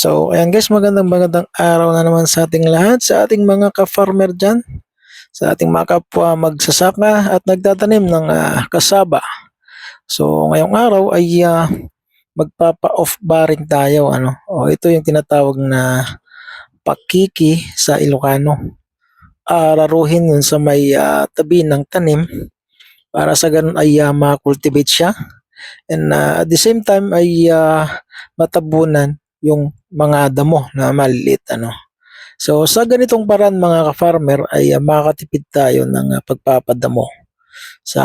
So, ayan guys, magandang magandang araw na naman sa ating lahat, sa ating mga ka-farmer dyan, sa ating mga kapwa magsasaka at nagtatanim ng ah, kasaba. So, ngayong araw ay ah, magpapa-off barring tayo. Ano? O, ito yung tinatawag na pakiki sa Ilocano. Laruhin nun sa may ah, tabi ng tanim para sa ganun ay ah, ma-cultivate siya. And ah, at the same time ay ah, matabunan yung mga damo na maliliit ano. So sa ganitong paraan mga ka-farmer ay uh, makakatipid tayo ng ah, pagpapadamo. Sa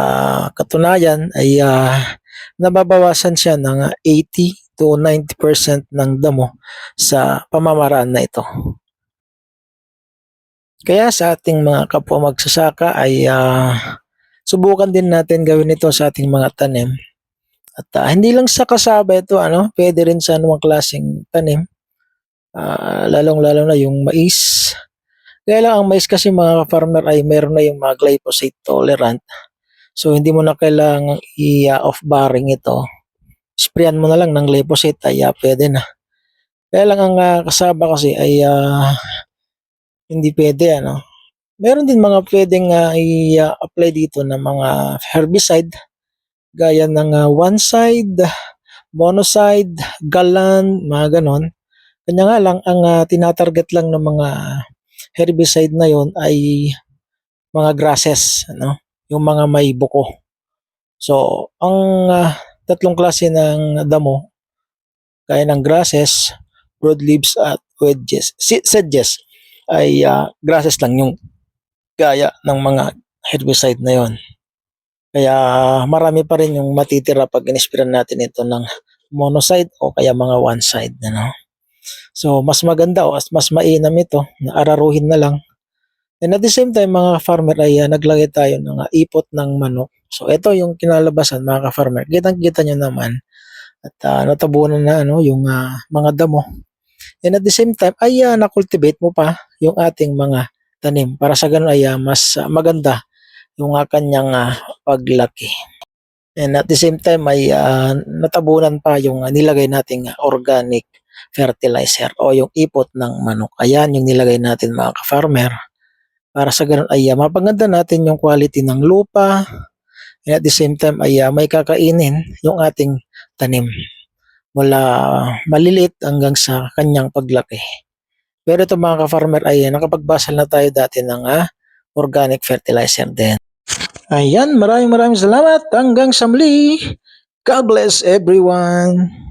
katunayan ay ah, nababawasan siya ng ah, 80 to 90% ng damo sa pamamaraan na ito. Kaya sa ating mga kapwa magsasaka ay ah, subukan din natin gawin ito sa ating mga tanim. At ah, hindi lang sa kasaba ito, ano, pwede rin sa anumang klaseng tanim. Ah, lalong-lalo na yung mais. Kaya lang ang mais kasi mga farmer ay meron na yung mga glyphosate tolerant. So hindi mo na kailangang i-off barring ito. Sprayan mo na lang ng glyphosate ay ah, pwede na. Kaya lang ang ah, kasaba kasi ay ah, hindi pwede ano. Meron din mga pwedeng ah, i-apply dito ng mga herbicide gaya ng ah, one side, monoside, galan, mga ganon. Kanya nga lang, ang ah, tinatarget lang ng mga herbicide na yon ay mga grasses, ano? yung mga may buko. So, ang ah, tatlong klase ng damo, gaya ng grasses, broadleaves at wedges, sedges, ay ah, grasses lang yung gaya ng mga herbicide na yon. Kaya marami pa rin yung matitira pag inispiran natin ito ng monoside o kaya mga one side. Ano? So, mas maganda o mas mainam ito na araruhin na lang. And at the same time, mga farmer ay ah, naglagay tayo ng ah, ipot ng manok. So, ito yung kinalabasan mga farmer Kitang-kita nyo naman at ah, natabunan na ano, yung ah, mga damo. And at the same time, ay ah, nakultivate mo pa yung ating mga tanim para sa ganun ay ah, mas ah, maganda yung ah, kanyang ah, paglaki. And at the same time ay ah, natabunan pa yung ah, nilagay nating organic fertilizer o yung ipot ng manok. Ayan yung nilagay natin mga ka-farmer. Para sa ganun ay ah, mapaganda natin yung quality ng lupa. And at the same time ay ah, may kakainin yung ating tanim. Mula maliliit hanggang sa kanyang paglaki. Pero ito mga ka-farmer ay nakapagbasal na tayo dati ng ah, organic fertilizer din. Ayan, maraming maraming salamat. Hanggang sa muli. God bless everyone.